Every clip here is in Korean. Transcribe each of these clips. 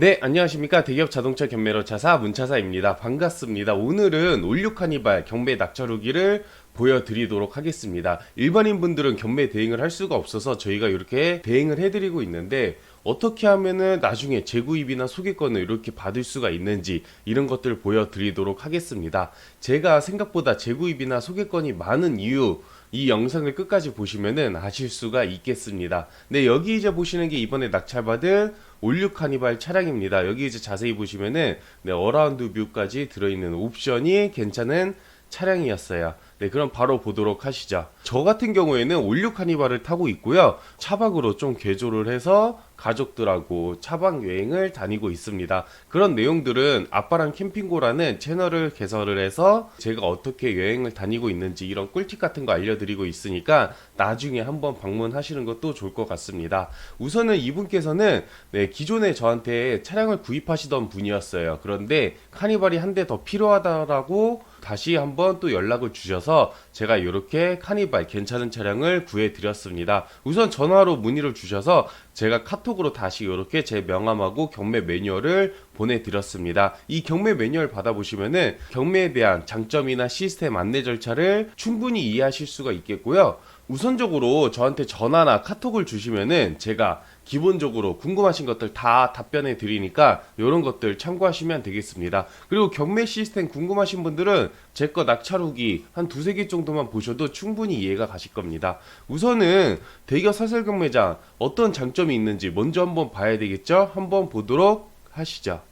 네, 안녕하십니까. 대기업 자동차 경매로 차사 문차사입니다. 반갑습니다. 오늘은 올류 카니발 경매 낙찰후기를 보여드리도록 하겠습니다. 일반인 분들은 경매 대행을 할 수가 없어서 저희가 이렇게 대행을 해드리고 있는데 어떻게 하면은 나중에 재구입이나 소개권을 이렇게 받을 수가 있는지 이런 것들 보여드리도록 하겠습니다. 제가 생각보다 재구입이나 소개권이 많은 이유 이 영상을 끝까지 보시면은 아실 수가 있겠습니다. 네, 여기 이제 보시는 게 이번에 낙찰받은 올류 카니발 차량입니다. 여기 이제 자세히 보시면은 네, 어라운드 뷰까지 들어있는 옵션이 괜찮은 차량이었어요. 네, 그럼 바로 보도록 하시죠. 저 같은 경우에는 올류 카니발을 타고 있고요. 차박으로 좀 개조를 해서 가족들하고 차박 여행을 다니고 있습니다. 그런 내용들은 아빠랑 캠핑고라는 채널을 개설을 해서 제가 어떻게 여행을 다니고 있는지 이런 꿀팁 같은 거 알려드리고 있으니까 나중에 한번 방문하시는 것도 좋을 것 같습니다. 우선은 이분께서는 네, 기존에 저한테 차량을 구입하시던 분이었어요. 그런데 카니발이 한 대 더 필요하다라고 다시 한번 또 연락을 주셔서 제가 이렇게 카니발 괜찮은 차량을 구해 드렸습니다. 우선 전화로 문의를 주셔서 제가 카톡으로 다시 이렇게 제 명함하고 경매 매뉴얼을 보내드렸습니다. 이 경매 매뉴얼 받아보시면은 경매에 대한 장점이나 시스템 안내 절차를 충분히 이해하실 수가 있겠고요. 우선적으로 저한테 전화나 카톡을 주시면은 제가 기본적으로 궁금하신 것들 다 답변해 드리니까 이런 것들 참고하시면 되겠습니다. 그리고 경매 시스템 궁금하신 분들은 제 거 낙찰 후기 한 두세 개 정도만 보셔도 충분히 이해가 가실 겁니다. 우선은 대기업 사설 경매장 어떤 장점이 있는지 먼저 한번 봐야 되겠죠? 한번 보도록 하시죠.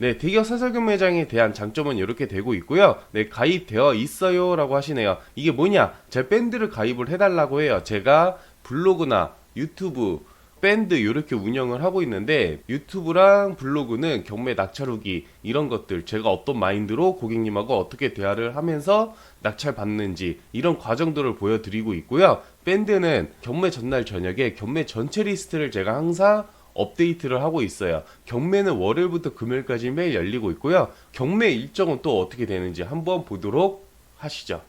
네, 대기업 사설 경매장에 대한 장점은 이렇게 되고 있고요. 네, 가입되어 있어요라고 하시네요. 이게 뭐냐? 제 밴드를 가입을 해달라고 해요. 제가 블로그나 유튜브 밴드 이렇게 운영을 하고 있는데 유튜브랑 블로그는 경매 낙찰 후기 이런 것들 제가 어떤 마인드로 고객님하고 어떻게 대화를 하면서 낙찰 받는지 이런 과정들을 보여드리고 있고요. 밴드는 경매 전날 저녁에 경매 전체 리스트를 제가 항상 업데이트를 하고 있어요. 경매는 월요일부터 금요일까지 매일 열리고 있고요. 경매 일정은 또 어떻게 되는지 한번 보도록 하시죠.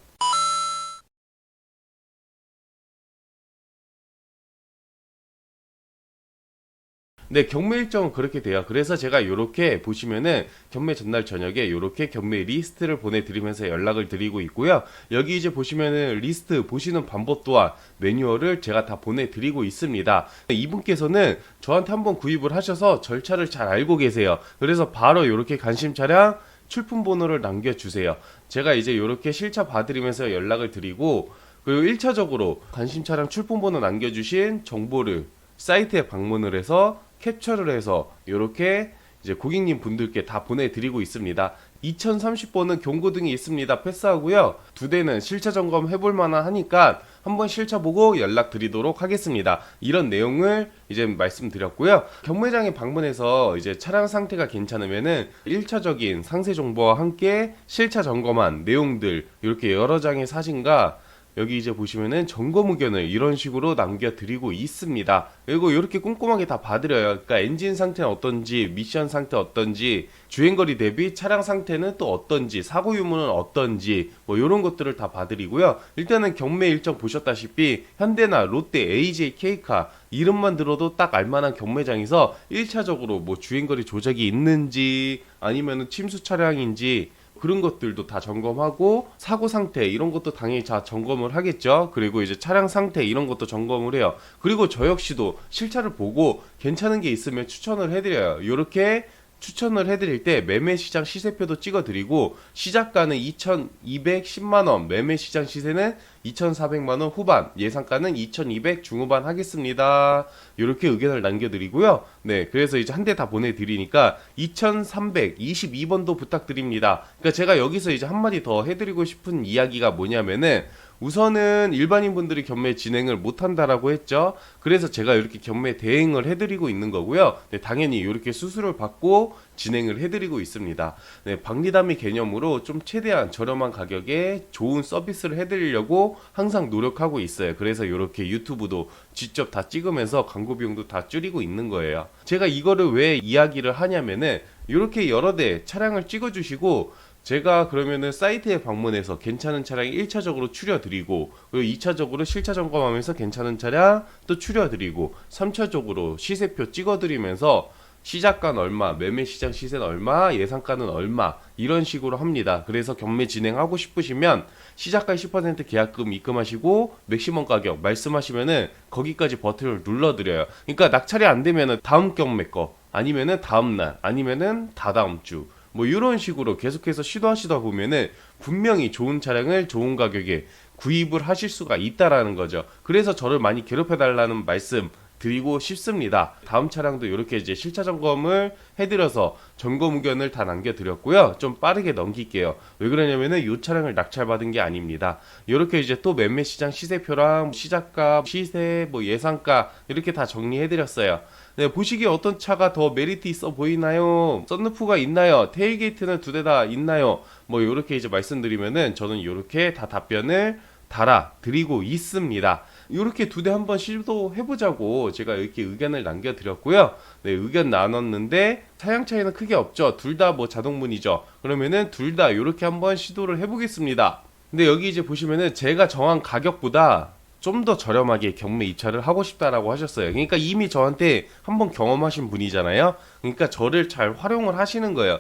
네, 경매 일정은 그렇게 돼요. 그래서 제가 이렇게 보시면은 경매 전날 저녁에 이렇게 경매 리스트를 보내드리면서 연락을 드리고 있고요. 여기 이제 보시면은 리스트 보시는 방법 또한 매뉴얼을 제가 다 보내드리고 있습니다. 이분께서는 저한테 한번 구입을 하셔서 절차를 잘 알고 계세요. 그래서 바로 이렇게 관심 차량 출품 번호를 남겨주세요. 제가 이제 이렇게 실차 봐드리면서 연락을 드리고 그리고 1차적으로 관심 차량 출품 번호 남겨주신 정보를 사이트에 방문을 해서 캡처를 해서 이렇게 이제 고객님 분들께 다 보내드리고 있습니다. 2030번은 경고등이 있습니다. 패스하고요. 두 대는 실차 점검 해볼 만한 하니까 한번 실차 보고 연락 드리도록 하겠습니다. 이런 내용을 이제 말씀드렸고요. 경매장에 방문해서 이제 차량 상태가 괜찮으면은 1차적인 상세 정보와 함께 실차 점검한 내용들 이렇게 여러 장의 사진과 여기 이제 보시면은 점검 의견을 이런 식으로 남겨드리고 있습니다. 그리고 이렇게 꼼꼼하게 다 봐드려요. 그러니까 엔진 상태는 어떤지, 미션 상태 어떤지, 주행거리 대비 차량 상태는 또 어떤지, 사고 유무는 어떤지, 뭐 이런 것들을 다 봐드리고요. 일단은 경매 일정 보셨다시피 현대나 롯데, AJ, K카 이름만 들어도 딱 알만한 경매장에서 1차적으로 뭐 주행거리 조작이 있는지 아니면은 침수 차량인지 그런 것들도 다 점검하고 사고 상태 이런 것도 당연히 다 점검을 하겠죠. 그리고 이제 차량 상태 이런 것도 점검을 해요. 그리고 저 역시도 실차를 보고 괜찮은 게 있으면 추천을 해드려요. 이렇게 추천을 해드릴 때 매매 시장 시세표도 찍어드리고 시작가는 2,210만 원, 매매 시장 시세는 2,400만 원 후반, 예상가는 2,200 중후반 하겠습니다. 이렇게 의견을 남겨드리고요. 네, 그래서 이제 한 대 다 보내드리니까 2,322번도 부탁드립니다. 그러니까 제가 여기서 이제 한마디 더 해드리고 싶은 이야기가 뭐냐면은 우선은 일반인 분들이 경매 진행을 못한다라고 했죠. 그래서 제가 이렇게 경매 대행을 해드리고 있는 거고요. 네, 당연히 이렇게 수수료를 받고 진행을 해드리고 있습니다. 네, 박리담이 개념으로 좀 최대한 저렴한 가격에 좋은 서비스를 해드리려고 항상 노력하고 있어요. 그래서 이렇게 유튜브도 직접 다 찍으면서 광고 비용도 다 줄이고 있는 거예요. 제가 이거를 왜 이야기를 하냐면은 이렇게 여러 대 차량을 찍어주시고 제가 그러면은 사이트에 방문해서 괜찮은 차량 1차적으로 추려드리고 그리고 2차적으로 실차 점검하면서 괜찮은 차량 또 추려드리고 3차적으로 시세표 찍어드리면서 시작가는 얼마, 매매 시장 시세는 얼마, 예상가는 얼마 이런 식으로 합니다. 그래서 경매 진행하고 싶으시면 시작가 10% 계약금 입금하시고 맥시멈 가격 말씀하시면은 거기까지 버튼을 눌러드려요. 그러니까 낙찰이 안 되면은 다음 경매 거 아니면은 다음 날 아니면은 다다음 주 뭐 이런 식으로 계속해서 시도하시다 보면은 분명히 좋은 차량을 좋은 가격에 구입을 하실 수가 있다라는 거죠. 그래서 저를 많이 괴롭혀 달라는 말씀 드리고 싶습니다. 다음 차량도 이렇게 이제 실차 점검을 해드려서 점검 의견을 다 남겨드렸고요. 좀 빠르게 넘길게요. 왜 그러냐면은 이 차량을 낙찰받은 게 아닙니다. 이렇게 이제 또 매매 시장 시세표랑 시작가, 시세, 뭐 예상가 이렇게 다 정리해드렸어요. 네, 보시기에 어떤 차가 더 메리트 있어 보이나요? 썬루프가 있나요? 테일게이트는 두 대 다 있나요? 뭐 이렇게 이제 말씀드리면은 저는 이렇게 다 답변을 달아 드리고 있습니다. 이렇게 두 대 한번 시도해보자고 제가 이렇게 의견을 남겨드렸고요. 네, 의견 나눴는데 사양 차이는 크게 없죠. 둘 다 뭐 자동문이죠. 그러면은 둘 다 이렇게 한번 시도를 해보겠습니다. 근데 여기 이제 보시면은 제가 정한 가격보다 좀 더 저렴하게 경매 입찰을 하고 싶다라고 하셨어요. 그러니까 이미 저한테 한번 경험하신 분이잖아요. 그러니까 저를 잘 활용을 하시는 거예요.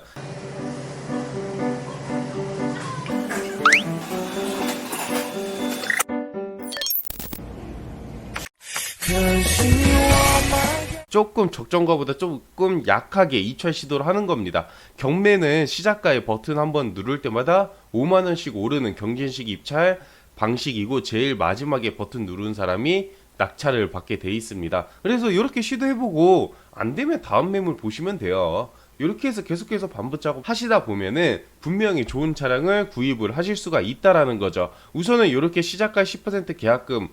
조금 적정가보다 조금 약하게 입찰 시도를 하는 겁니다. 경매는 시작가의 버튼 한번 누를 때마다 5만 원씩 오르는 경진식 입찰 방식이고 제일 마지막에 버튼 누른 사람이 낙찰을 받게 돼 있습니다. 그래서 이렇게 시도해보고 안 되면 다음 매물 보시면 돼요. 이렇게 해서 계속해서 반복 작업 하시다 보면은 분명히 좋은 차량을 구입을 하실 수가 있다라는 거죠. 우선은 이렇게 시작가 10% 계약금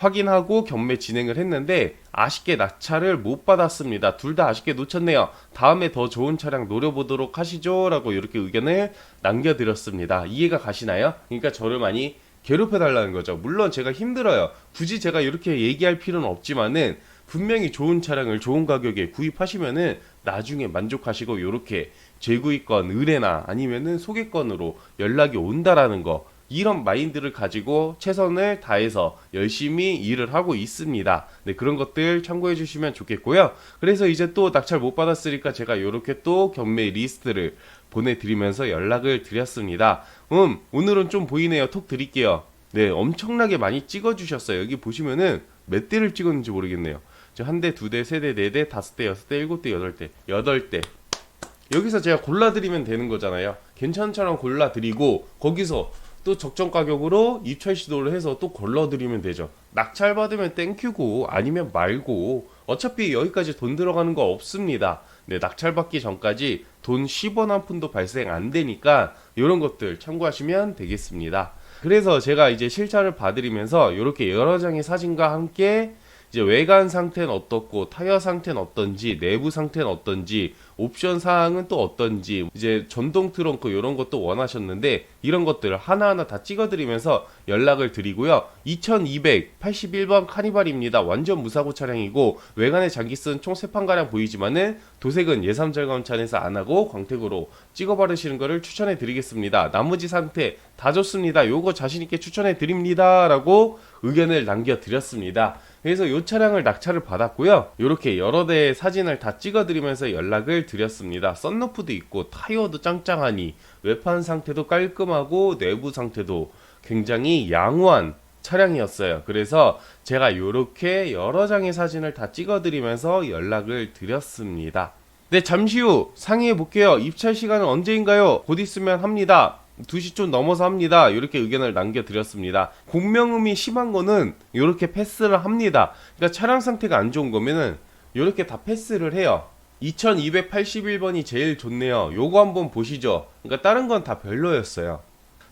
확인하고 경매 진행을 했는데 아쉽게 낙찰을 못 받았습니다. 둘 다 아쉽게 놓쳤네요. 다음에 더 좋은 차량 노려보도록 하시죠 라고 이렇게 의견을 남겨드렸습니다. 이해가 가시나요? 그러니까 저를 많이 괴롭혀 달라는 거죠. 물론 제가 힘들어요. 굳이 제가 이렇게 얘기할 필요는 없지만은 분명히 좋은 차량을 좋은 가격에 구입하시면은 나중에 만족하시고 이렇게 재구입건 의뢰나 아니면은 소개건으로 연락이 온다라는 거 이런 마인드를 가지고 최선을 다해서 열심히 일을 하고 있습니다. 네, 그런 것들 참고해 주시면 좋겠고요. 그래서 이제 또 낙찰 못 받았으니까 제가 이렇게 또 경매 리스트를 보내드리면서 연락을 드렸습니다. 음, 오늘은 좀 보이네요. 톡 드릴게요. 네, 엄청나게 많이 찍어주셨어요. 여기 보시면은 몇 대를 찍었는지 모르겠네요. 저 한 대, 두 대, 세 대, 네 대, 다섯 대, 여섯 대, 일곱 대, 여덟 대, 여덟 대. 여기서 제가 골라드리면 되는 거잖아요. 차량 골라드리고 거기서 또 적정 가격으로 입찰 시도를 해서 또 걸러드리면 되죠. 낙찰 받으면 땡큐고 아니면 말고 어차피 여기까지 돈 들어가는 거 없습니다. 네, 낙찰 받기 전까지 돈 10원 한 푼도 발생 안 되니까 이런 것들 참고하시면 되겠습니다. 그래서 제가 이제 실차를 봐드리면서 이렇게 여러 장의 사진과 함께 이제 외관 상태는 어떻고 타이어 상태는 어떤지 내부 상태는 어떤지 옵션 사항은 또 어떤지 이제 전동 트렁크 이런 것도 원하셨는데 이런 것들을 하나하나 다 찍어드리면서 연락을 드리고요. 2281번 카니발입니다. 완전 무사고 차량이고 외관에 장기 쓴 총 3판가량 보이지만은 도색은 예삼 절감차에서 안 하고 광택으로 찍어 바르시는 거를 추천해 드리겠습니다. 나머지 상태 다 좋습니다. 요거 자신있게 추천해 드립니다. 라고 의견을 남겨 드렸습니다 그래서 이 차량을 낙찰을 받았고요. 이렇게 여러 대의 사진을 다 찍어드리면서 연락을 드렸습니다. 썬루프도 있고 타이어도 짱짱하니 외판 상태도 깔끔하고 내부 상태도 굉장히 양호한 차량이었어요. 그래서 제가 이렇게 여러 장의 사진을 다 찍어드리면서 연락을 드렸습니다. 네, 잠시 후 상의해 볼게요. 입찰 시간은 언제인가요? 곧 있으면 합니다. 2시 좀 넘어서 합니다. 이렇게 의견을 남겨드렸습니다. 공명음이 심한 거는 이렇게 패스를 합니다. 그러니까 차량 상태가 안 좋은 거면은 이렇게 다 패스를 해요. 2281번이 제일 좋네요. 요거 한번 보시죠. 그러니까 다른 건 다 별로였어요.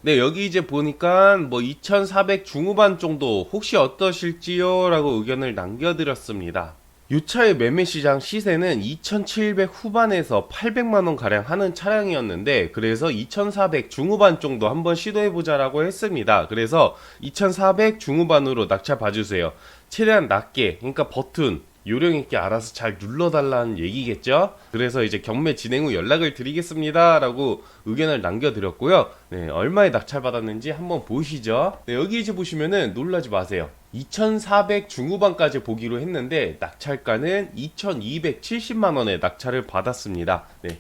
네, 여기 이제 보니까 뭐 2,400 중후반 정도 혹시 어떠실지요? 라고 의견을 남겨드렸습니다. 이 차의 매매 시장 시세는 2,700 후반에서 800만 원 가량 하는 차량이었는데 그래서 2,400 중후반 정도 한번 시도해 보자라고 했습니다. 그래서 2,400 중후반으로 낙찰 봐주세요. 최대한 낮게 그러니까 버튼 요령 있게 알아서 잘 눌러달라는 얘기겠죠? 그래서 이제 경매 진행 후 연락을 드리겠습니다라고 의견을 남겨드렸고요. 네, 얼마에 낙찰 받았는지 한번 보시죠. 네, 여기 이제 보시면은 놀라지 마세요. 2,400 중후반까지 보기로 했는데 낙찰가는 2,270만 원에 낙찰을 받았습니다. 네.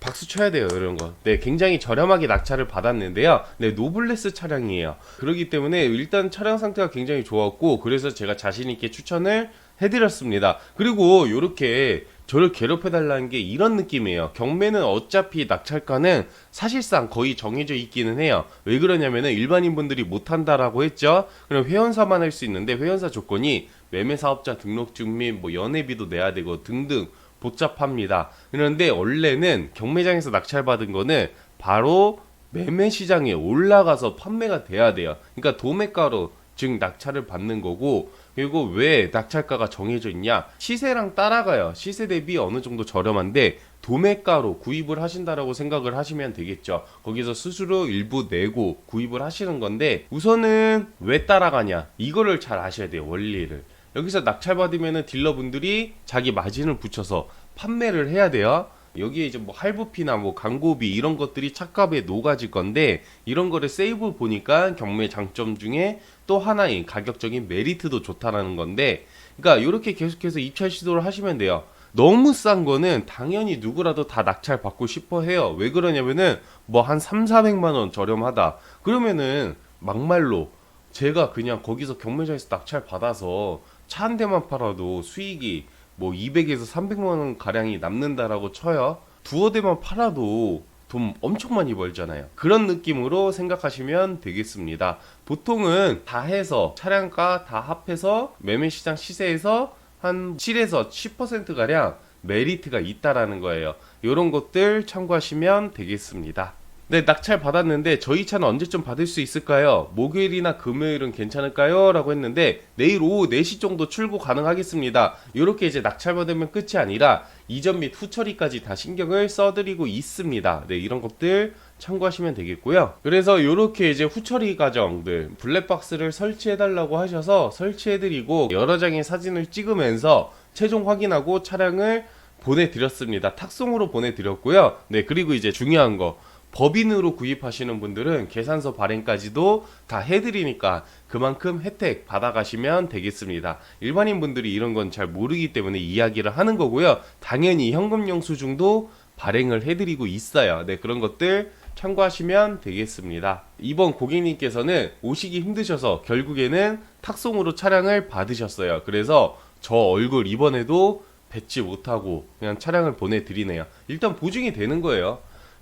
박수 쳐야 돼요, 이런 거. 네, 굉장히 저렴하게 낙찰을 받았는데요. 네, 노블레스 차량이에요. 그렇기 때문에 일단 차량 상태가 굉장히 좋았고, 그래서 제가 자신 있게 추천을 해드렸습니다. 그리고 이렇게 저를 괴롭혀달라는 게 이런 느낌이에요. 경매는 어차피 낙찰가는 사실상 거의 정해져 있기는 해요. 왜 그러냐면은 일반인분들이 못한다라고 했죠. 그럼 회원사만 할 수 있는데 회원사 조건이 매매사업자 등록증 및 뭐 연회비도 내야 되고 등등 복잡합니다. 그런데 원래는 경매장에서 낙찰받은 거는 바로 매매 시장에 올라가서 판매가 돼야 돼요. 그러니까 도매가로 즉 낙찰을 받는 거고 그리고 왜 낙찰가가 정해져 있냐? 시세랑 따라가요. 시세 대비 어느 정도 저렴한데 도매가로 구입을 하신다라고 생각을 하시면 되겠죠. 거기서 스스로 일부 내고 구입을 하시는 건데 우선은 왜 따라가냐? 이거를 잘 아셔야 돼요. 원리를. 여기서 낙찰받으면은 딜러분들이 자기 마진을 붙여서 판매를 해야 돼요. 여기에 이제 뭐 할부피나 뭐 광고비 이런 것들이 착값에 녹아질 건데 이런 거를 세이브 보니까 경매 장점 중에 또 하나인 가격적인 메리트도 좋다라는 건데 그러니까 이렇게 계속해서 입찰 시도를 하시면 돼요. 너무 싼 거는 당연히 누구라도 다 낙찰 받고 싶어 해요. 왜 그러냐면은 뭐 한 3, 400만 원 저렴하다. 그러면은 막말로 제가 그냥 거기서 경매장에서 낙찰 받아서 차 한 대만 팔아도 수익이 뭐 200에서 300만 원 가량이 남는다라고 쳐요. 두어 대만 팔아도 돈 엄청 많이 벌잖아요. 그런 느낌으로 생각하시면 되겠습니다. 보통은 다 해서 차량가 다 합해서 매매 시장 시세에서 한 7에서 10% 가량 메리트가 있다라는 거예요. 이런 것들 참고하시면 되겠습니다. 네, 낙찰 받았는데 저희 차는 언제쯤 받을 수 있을까요? 목요일이나 금요일은 괜찮을까요? 라고 했는데 내일 오후 4시 정도 출고 가능하겠습니다. 이렇게 이제 낙찰 받으면 끝이 아니라 이전 및 후처리까지 다 신경을 써드리고 있습니다. 네, 이런 것들 참고하시면 되겠고요. 그래서 이렇게 이제 후처리 과정들 블랙박스를 설치해 달라고 하셔서 설치해 드리고 여러 장의 사진을 찍으면서 최종 확인하고 차량을 보내드렸습니다. 탁송으로 보내드렸고요. 네, 그리고 이제 중요한 거 법인으로 구입하시는 분들은 계산서 발행까지도 다 해드리니까 그만큼 혜택 받아가시면 되겠습니다. 일반인 분들이 이런 건 잘 모르기 때문에 이야기를 하는 거고요. 당연히 현금 영수증도 발행을 해드리고 있어요. 네, 그런 것들 참고하시면 되겠습니다. 이번 고객님께서는 오시기 힘드셔서 결국에는 탁송으로 차량을 받으셨어요. 그래서 저 얼굴 이번에도 뵙지 못하고 그냥 차량을 보내드리네요. 일단 보증이 되는 거예요.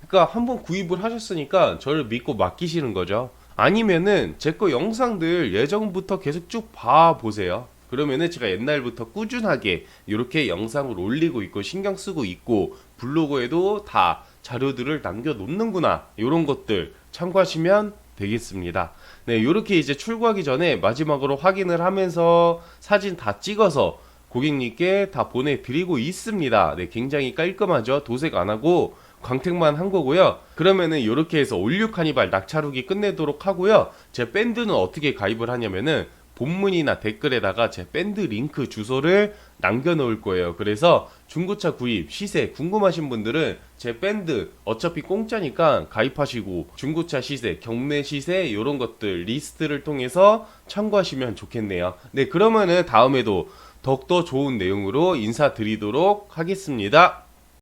그러니까 한번 구입을 하셨으니까 저를 믿고 맡기시는 거죠. 아니면은 제 거 영상들 예전부터 계속 쭉 봐보세요. 그러면은 제가 옛날부터 꾸준하게 이렇게 영상을 올리고 있고 신경 쓰고 있고 블로그에도 다 자료들을 남겨 놓는구나. 이런 것들 참고하시면 되겠습니다. 네, 이렇게 이제 출고하기 전에 마지막으로 확인을 하면서 사진 다 찍어서 고객님께 다 보내드리고 있습니다. 네, 굉장히 깔끔하죠. 도색 안 하고 광택만 한 거고요. 그러면은 이렇게 해서 올류 카니발 낙차루기 끝내도록 하고요. 제 밴드는 어떻게 가입을 하냐면은 본문이나 댓글에다가 제 밴드 링크 주소를 남겨놓을 거예요. 그래서 중고차 구입 시세 궁금하신 분들은 제 밴드 어차피 공짜니까 가입하시고 중고차 시세, 경매 시세 이런 것들 리스트를 통해서 참고하시면 좋겠네요. 네, 그러면은 다음에도 더욱더 좋은 내용으로 인사드리도록 하겠습니다.